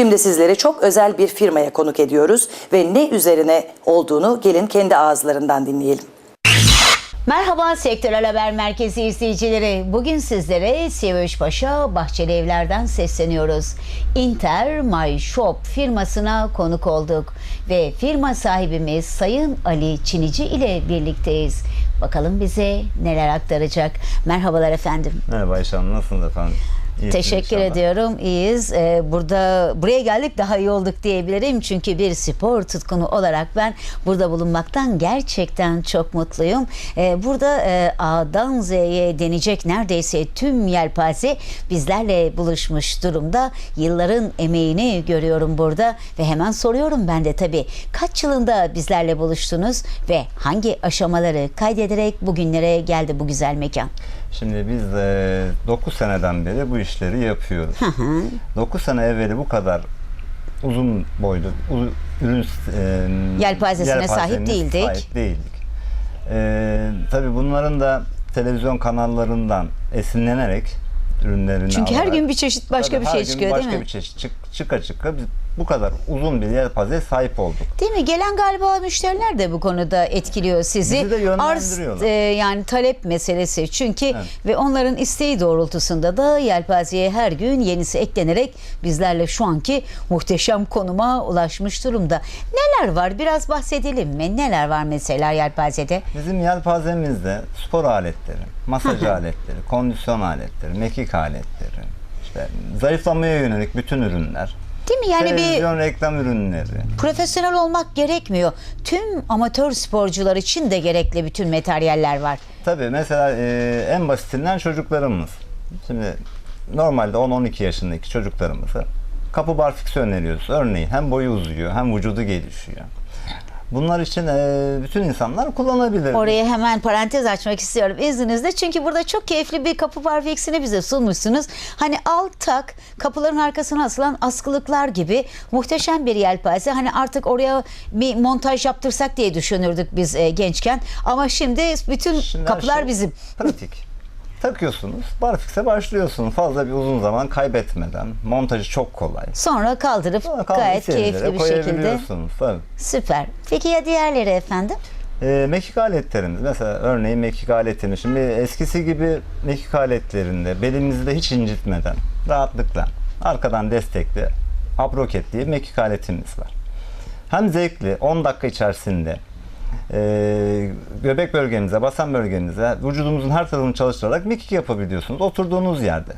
Şimdi sizleri çok özel bir firmaya konuk ediyoruz ve ne üzerine olduğunu gelin kendi ağızlarından dinleyelim. Merhaba Sektörel Haber Merkezi izleyicileri. Bugün sizlere Siyavuçpaşa Bahçeli Evler'den sesleniyoruz. Inter My Shop firmasına konuk olduk ve firma sahibimiz Sayın Ali Çinici ile birlikteyiz. Bakalım bize neler aktaracak. Merhabalar efendim. Merhaba Ayşe Hanım, nasılsınız efendim? İyisiniz Teşekkür inşallah. ediyorum. İyiyiz. Ee, burada buraya geldik daha iyi olduk diyebilirim. Çünkü bir spor tutkunu olarak ben burada bulunmaktan gerçekten çok mutluyum. Ee, burada e, A'dan Z'ye denecek neredeyse tüm yelpaze bizlerle buluşmuş durumda. Yılların emeğini görüyorum burada ve hemen soruyorum ben de tabii. Kaç yılında bizlerle buluştunuz ve hangi aşamaları kaydederek bugünlere geldi bu güzel mekan? Şimdi biz 9 seneden beri bu işleri yapıyoruz. 9 sene evveli bu kadar uzun boylu ürün e, Yelpazesine sahip değildik. Sahip değildik. E, tabii bunların da televizyon kanallarından esinlenerek ürünlerini Çünkü her alarak- gün bir çeşit başka Tabii bir şey her çıkıyor değil başka mi? bir çeşit çık, çıka çıka bu kadar uzun bir yelpazeye sahip olduk. Değil mi? Gelen galiba müşteriler de bu konuda etkiliyor sizi. Bizi de Arz yönlendiriyorlar. e, yani talep meselesi çünkü ve onların isteği doğrultusunda da yelpazeye her gün yenisi eklenerek bizlerle şu anki muhteşem konuma ulaşmış durumda. Neler var? Biraz bahsedelim mi? Neler var mesela yelpazede? Bizim yelpazemizde spor aletleri, masaj aletleri, kondisyon aletleri, mekik aletleri, işte zayıflamaya yönelik bütün ürünler, Değil mi? Yani bir televizyon reklam ürünleri. profesyonel olmak gerekmiyor. Tüm amatör sporcular için de gerekli bütün materyaller var. Tabii mesela e, en basitinden çocuklarımız. Şimdi normalde 10-12 yaşındaki çocuklarımıza kapı barfiksi öneriyoruz. Örneğin hem boyu uzuyor hem vücudu gelişiyor. Bunlar için e, bütün insanlar kullanabilir. Oraya hemen parantez açmak istiyorum izninizle. Çünkü burada çok keyifli bir kapı parfeksini bize sunmuşsunuz. Hani al tak kapıların arkasına asılan askılıklar gibi muhteşem bir yelpaze. Hani artık oraya bir montaj yaptırsak diye düşünürdük biz e, gençken. Ama şimdi bütün Şimdi kapılar şey bizim. Pratik. Takıyorsunuz, barfikse başlıyorsunuz. Fazla bir uzun zaman kaybetmeden. Montajı çok kolay. Sonra kaldırıp Sonra gayet keyifli bir şekilde. Tabii. Süper. Peki ya diğerleri efendim? Ee, mekik aletlerimiz mesela örneğin mekik aletini şimdi eskisi gibi mekik aletlerinde belimizde hiç incitmeden rahatlıkla arkadan destekli abroket diye mekik aletimiz var. Hem zevkli 10 dakika içerisinde e, göbek bölgemize, basan bölgemize, vücudumuzun her tarafını çalıştırarak mekik yapabiliyorsunuz oturduğunuz yerde.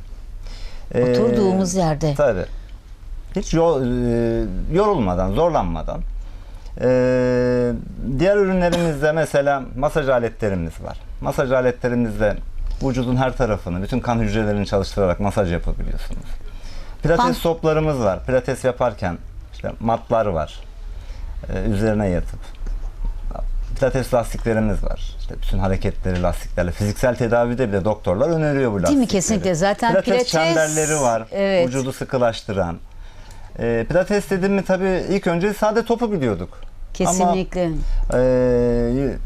Ee, Oturduğumuz yerde. Tabii. Hiç yo- e, yorulmadan, zorlanmadan. Ee, diğer ürünlerimizde mesela masaj aletlerimiz var. Masaj aletlerimizde vücudun her tarafını, bütün kan hücrelerini çalıştırarak masaj yapabiliyorsunuz. Pilates Kan- toplarımız var. Pilates yaparken işte matlar var. Ee, üzerine yatıp. Pilates lastiklerimiz var. İşte bütün hareketleri lastiklerle. Fiziksel tedavide bile doktorlar öneriyor bu lastikleri. Değil mi? Kesinlikle. Zaten Pilates, pilates- çemberleri var. Evet. Vücudu sıkılaştıran. Ee, pilates dedim mi tabii ilk önce sade topu biliyorduk. Kesinlikle. Ama e,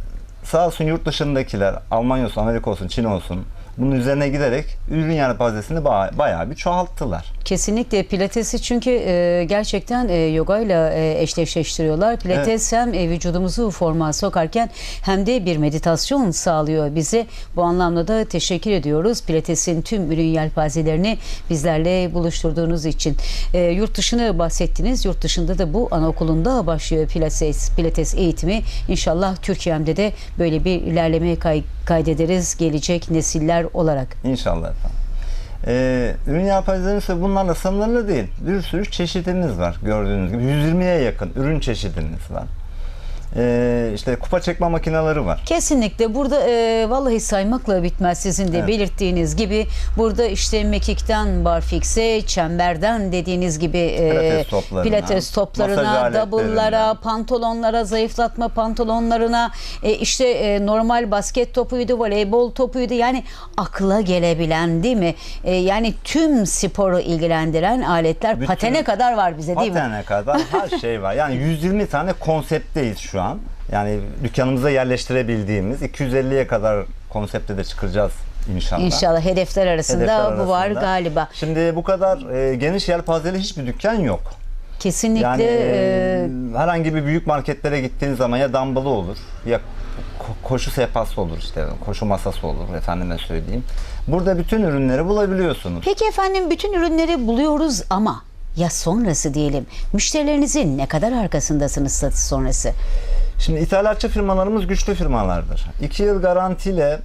sağ olsun yurt dışındakiler, Almanya olsun, Amerika olsun, Çin olsun bunun üzerine giderek ürün yelpazesini ba- bayağı bir çoğalttılar. Kesinlikle pilatesi çünkü e, gerçekten e, yoga ile eşleştiriyorlar. Pilates hem e, vücudumuzu forma sokarken hem de bir meditasyon sağlıyor bize. Bu anlamda da teşekkür ediyoruz. Pilatesin tüm ürün yelpazelerini bizlerle buluşturduğunuz için. E, yurt dışını bahsettiniz. Yurt dışında da bu anaokulunda başlıyor pilates, pilates eğitimi. İnşallah Türkiye'mde de böyle bir ilerleme kay- kaydederiz gelecek nesiller olarak. İnşallah efendim. Ee, ürün yelpazelerimiz ise bunlarla sınırlı değil. Bir sürü çeşidimiz var gördüğünüz gibi. 120'ye yakın ürün çeşidimiz var. Ee, işte kupa çekme makineleri var. Kesinlikle burada e, vallahi saymakla bitmez sizin de Evet. belirttiğiniz gibi burada işte mekikten barfikse çemberden dediğiniz gibi e, Pilates toplarına, pilates toplarına, aletlerine. double'lara, pantolonlara, zayıflatma pantolonlarına e, işte e, normal basket topuydu, voleybol topuydu yani akla gelebilen değil mi? E, yani tüm sporu ilgilendiren aletler Bütün- patene kadar var bize değil mi? Patene kadar her şey var. Yani 120 tane konseptteyiz şu an. Yani dükkanımıza yerleştirebildiğimiz 250'ye kadar konsepte de çıkaracağız inşallah. İnşallah hedefler arasında Hedefler bu var galiba. Şimdi bu kadar e, geniş yelpazeli hiçbir dükkan yok. Kesinlikle Yani e, e, herhangi bir büyük marketlere gittiğiniz zaman ya dumbbell'ı olur ya ko- koşu sehpası olur işte koşu masası olur efendime söyleyeyim. Burada bütün ürünleri bulabiliyorsunuz. Peki efendim bütün ürünleri buluyoruz ama ya sonrası diyelim. Müşterilerinizin ne kadar arkasındasınız satış sonrası? Şimdi ithalatçı firmalarımız güçlü firmalardır. 2 yıl garantiyle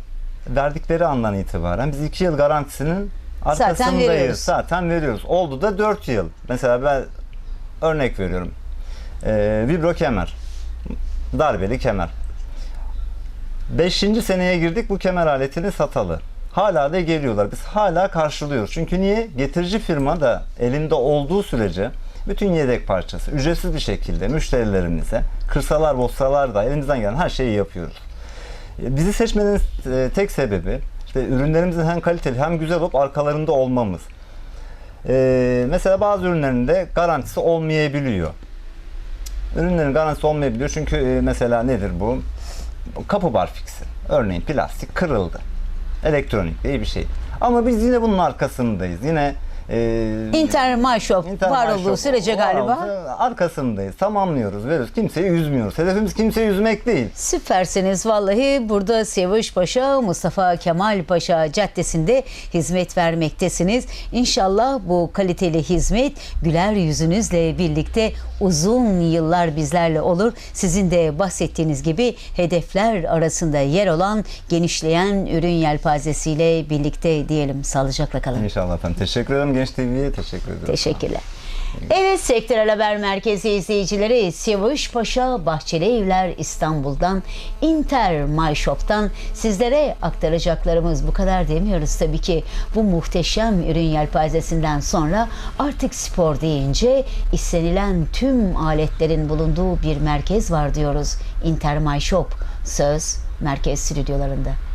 verdikleri andan itibaren biz 2 yıl garantisinin arkasındayız. veriyoruz. Zaten veriyoruz. Oldu da 4 yıl. Mesela ben örnek veriyorum. Ee, vibro kemer. Darbeli kemer. 5. seneye girdik bu kemer aletini satalı. Hala da geliyorlar. Biz hala karşılıyoruz. Çünkü niye? Getirici firma da elinde olduğu sürece bütün yedek parçası ücretsiz bir şekilde müşterilerimize kırsalar bozsalar da elimizden gelen her şeyi yapıyoruz. E, Bizi seçmenin e, tek sebebi işte ürünlerimizin hem kaliteli hem güzel olup arkalarında olmamız. E, mesela bazı ürünlerinde garantisi olmayabiliyor. Ürünlerin garantisi olmayabiliyor çünkü e, mesela nedir bu? Kapı bar fiksi. Örneğin plastik kırıldı. Elektronik değil bir şey. Ama biz yine bunun arkasındayız. Yine e, Inter İnternet var olduğu sürece var galiba. olduğu- arkasındayız. Tamamlıyoruz, veriyoruz. Kimseyi üzmüyoruz. Hedefimiz kimseyi üzmek değil. Süpersiniz vallahi burada Siyavuş Paşa Mustafa Kemal Paşa Caddesi'nde hizmet vermektesiniz. İnşallah bu kaliteli hizmet güler yüzünüzle birlikte uzun yıllar bizlerle olur. Sizin de bahsettiğiniz gibi hedefler arasında yer olan genişleyen ürün yelpazesiyle birlikte diyelim. Sağlıcakla kalın. İnşallah efendim. Teşekkür ederim Genç TV'ye. Teşekkür ederim. Teşekkürler. Evet Sektörel Haber Merkezi izleyicileri Siyavuş Paşa Bahçeli Evler İstanbul'dan Inter My Shop'tan sizlere aktaracaklarımız bu kadar demiyoruz tabii ki. Bu muhteşem ürün yelpazesinden sonra artık spor deyince istenilen tüm aletlerin bulunduğu bir merkez var diyoruz. Inter My Shop. Söz merkez stüdyolarında.